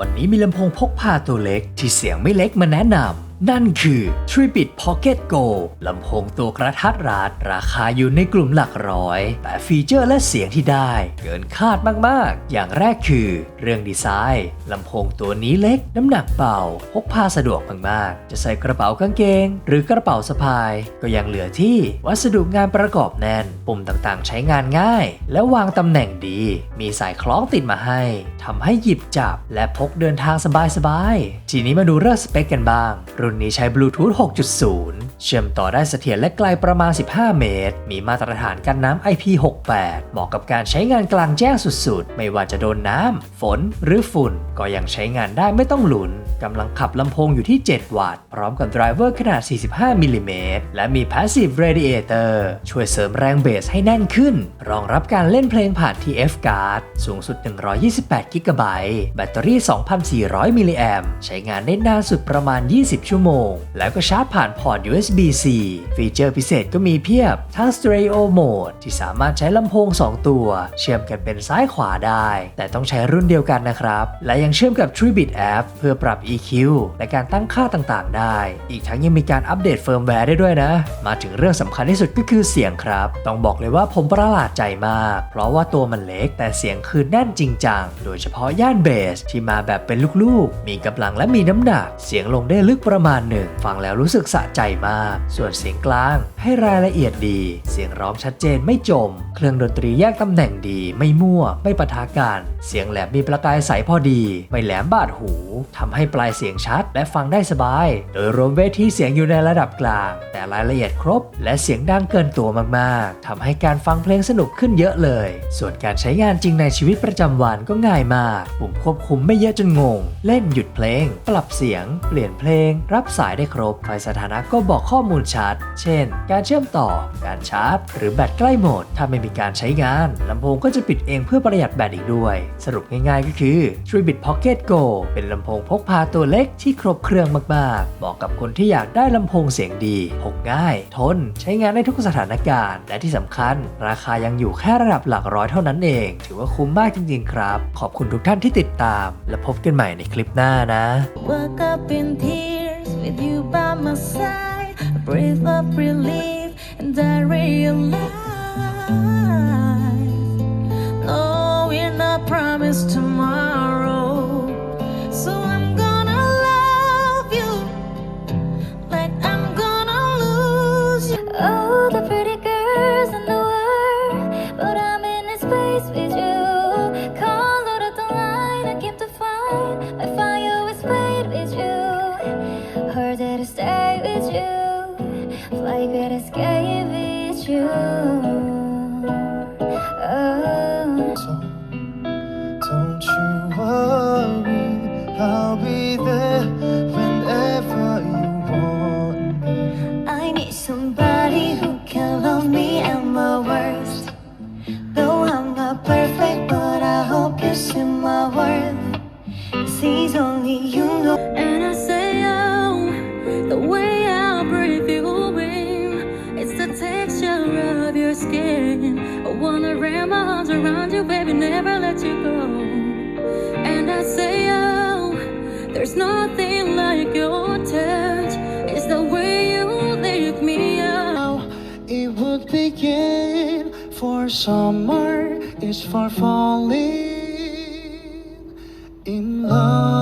วันนี้มีลำโพงพกพาตัวเล็กที่เสียงไม่เล็กมาแนะนำ นั่นคือ Tribit Pocket Go ลำโพงตัวกระทัดรัดราคาอยู่ในกลุ่มหลักร้อย แต่ฟีเจอร์และเสียงที่ได้ เกินคาดมาก ๆ อย่างแรกคือ เรื่องดีไซน์ลำโพงตัวนี้เล็กน้ำหนักเบาพกพาสะดวกมาก ๆ จะใส่กระเป๋ากางเกง หรือกระเป๋าสะพาย ก็ยังเหลือที่วัสดุงานประกอบแน่น ปุ่มต่าง ๆ ใช้งานง่าย และวางตำแหน่งดี มีสายคล้องติดมาให้ทำให้หยิบจับ และพกเดินทางสบาย ๆ ทีนี้มาดูเรื่องสเปคกันบ้างรุ่นนี้ใช้บลูทูธ6.0 เชื่อมต่อได้เสถียรและไกลประมาณ 15 เมตร มีมาตรฐานกันน้ำ IP68 เหมาะกับการใช้งานกลางแจ้งสุดๆ ไม่ว่าจะโดนน้ำ ฝน หรือฝุ่น ก็ยังใช้งานได้ไม่ต้องหลุน กำลังขับลำโพงอยู่ที่ 7 วัตต์ พร้อมกับไดรเวอร์ขนาด 45มิลลิเมตร และมี Passive Radiator ช่วยเสริมแรงเบสให้แน่นขึ้น รองรับการเล่นเพลงผ่าน TF Card สูงสุด 128กิกะไบต์แบตเตอรี่ 2,400 มิลลิแอมใช้งานได้นานสุดประมาณ 20 ชั่วโมง แล้วก็ชาร์จผ่านพอร์ต USB USB-C ฟีเจอร์พิเศษก็มีเพียบ ทั้ง Stereo Mode ที่สามารถใช้ลำโพง 2 ตัว เชื่อมกันเป็นซ้ายขวาได้ แต่ต้องใช้รุ่นเดียวกันนะครับ และยังเชื่อมกับ Tribit App เพื่อปรับ EQ และการตั้งค่าต่างๆ ได้ อีกทั้งยังมีการอัปเดตเฟิร์มแวร์ได้ด้วยนะ มาถึงเรื่องสำคัญที่สุดก็คือเสียงครับ ต้องบอกเลยว่าผมประหลาดใจมาก เพราะว่าตัวมันเล็กแต่เสียงคือแน่นจริงจัง โดยเฉพาะย่านเบสที่มาแบบเป็นลูกๆ มีกำลังและมีน้ำหนัก เสียงลงได้ลึกประมาณหนึ่ง ฟังแล้วรู้สึกสะใจมากส่วนเสียงกลาง ให้รายละเอียดดี เสียงร้องชัดเจนไม่จม เครื่องดนตรีแยกตำแหน่งดี ไม่มั่ว ไม่ปะทะกัน เสียงแหลมมีประกายใสพอดี ไม่แหลมบาดหูทำให้ปลายเสียงชัด และฟังได้สบาย โดยรวมเวทีเสียงอยู่ในระดับกลาง แต่รายละเอียดครบ และเสียงดังเกินตัวมากๆทำให้การฟังเพลงสนุกขึ้นเยอะเลย ส่วนการใช้งานจริงในชีวิตประจำวันก็ง่ายมาก ปุ่มควบคุมไม่เยอะจนงง เล่นหยุดเพลง ปรับเสียง เปลี่ยนเพลง รับสายได้ครบไฟสถานะก็บอกข้อมูลชัดเช่น การเชื่อมต่อ การชาร์จ หรือแบตใกล้หมด ถ้าไม่มีการใช้งานลำโพงก็จะปิดเองเพื่อประหยัดแบตอีกด้วย สรุปง่ายๆก็คือ Tribit Pocket Go เป็นลำโพงพกพาตัวเล็กที่ครบเครื่องมากๆ เหมาะกับคนที่อยากได้ลำโพงเสียงดี พกง่าย ทน ใช้งานได้ทุกสถานการณ์ และที่สำคัญ ราคายังอยู่แค่ระดับหลักร้อยเท่านั้นเอง ถือว่าคุ้มมากจริงๆครับ ขอบคุณทุกท่านที่ติดตาม และพบกันใหม่ในคลิปหน้านะ Woke up in tears with you by my side. Breathe up relief and I realize my arms around you, baby, never let you go. And I say, oh, there's nothing like your touch. It's the way you lift me up. It would begin for summer is for falling in love.